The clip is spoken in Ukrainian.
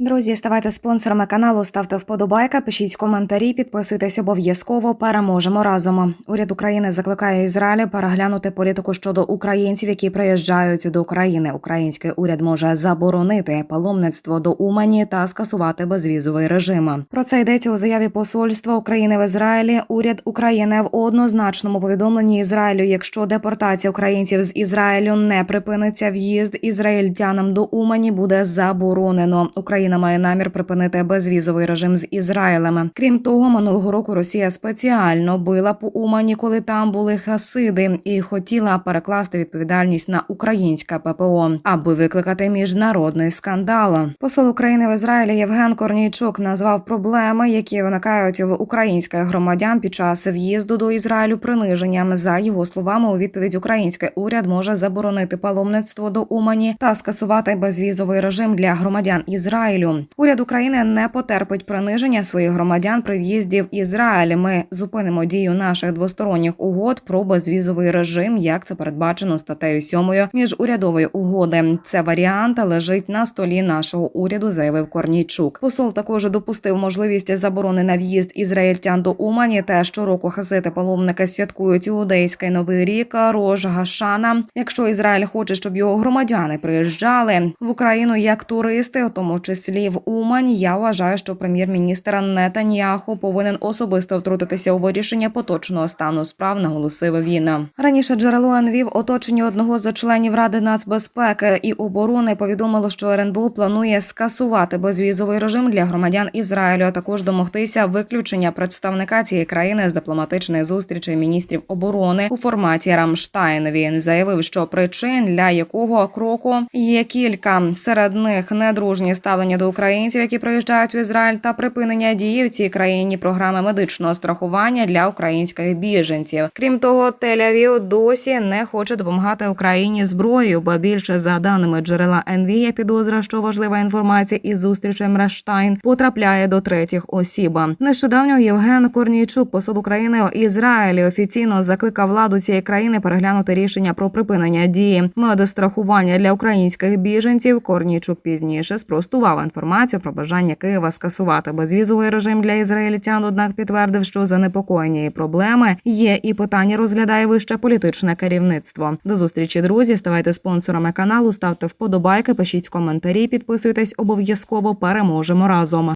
Друзі, ставайте спонсорами каналу, ставте вподобайка, пишіть коментарі, підписуйтесь обов'язково. Переможемо разом. Уряд України закликає Ізраїль переглянути політику щодо українців, які приїжджають до України. Український уряд може заборонити паломництво до Умані та скасувати безвізовий режим. Про це йдеться у заяві посольства України в Ізраїлі. Уряд України в однозначному повідомленні Ізраїлю, якщо депортація українців з Ізраїлю не припиниться, в'їзд ізраїльтянам до Умані буде заборонено. Україна має намір припинити безвізовий режим з Ізраїлем. Крім того, минулого року Росія спеціально била по Умані, коли там були хасиди, і хотіла перекласти відповідальність на українське ППО, аби викликати міжнародний скандал. Посол України в Ізраїлі Євген Корнійчук назвав проблеми, які виникають в українських громадян під час в'їзду до Ізраїлю приниженням. За його словами, у відповідь український уряд може заборонити паломництво до Умані та скасувати безвізовий режим для громадян Ізраїлю. Уряд України не потерпить приниження своїх громадян при в'їзді в Ізраїль. Ми зупинимо дію наших двосторонніх угод про безвізовий режим, як це передбачено статтею 7 міжурядової угоди. Це варіант лежить на столі нашого уряду, заявив Корнійчук. Посол також допустив можливість заборони на в'їзд ізраїльтян до Умані. Те щороку хасити паломники святкують іудейський новий рік Рож Гашана. Якщо Ізраїль хоче, щоб його громадяни приїжджали в Україну як туристи, у тому числі в Умань, я вважаю, що прем'єр-міністр Нетаньяху повинен особисто втрутитися у вирішення поточного стану справ, наголосив він. Раніше джерело НВ в оточенні одного з членів Ради нацбезпеки і оборони повідомило, що РНБО планує скасувати безвізовий режим для громадян Ізраїлю, а також домогтися виключення представника цієї країни з дипломатичної зустрічі міністрів оборони у форматі Рамштайн. Він заявив, що причин для якого кроку є кілька. Серед них недружні ставлення до українців, які приїжджають в Ізраїль, та припинення дії в цій країні програми медичного страхування для українських біженців. Крім того, Тель-Авів досі не хоче допомагати Україні зброєю, бо більше за даними джерела НВ, є підозра, що важлива інформація із зустрічем Раштайн потрапляє до третіх осіб. Нещодавно Євген Корнійчук, посол України у Ізраїлі, офіційно закликав владу цієї країни переглянути рішення про припинення дії медострахування для українських біженців. Корнійчук пізніше спростував інформацію про бажання Києва скасувати безвізовий режим для ізраїльтян. Однак підтвердив, що занепокоєння і проблеми є, і питання розглядає вище політичне керівництво. До зустрічі, друзі. Ставайте спонсорами каналу, ставте вподобайки, пишіть коментарі, підписуйтесь обов'язково. Переможемо разом.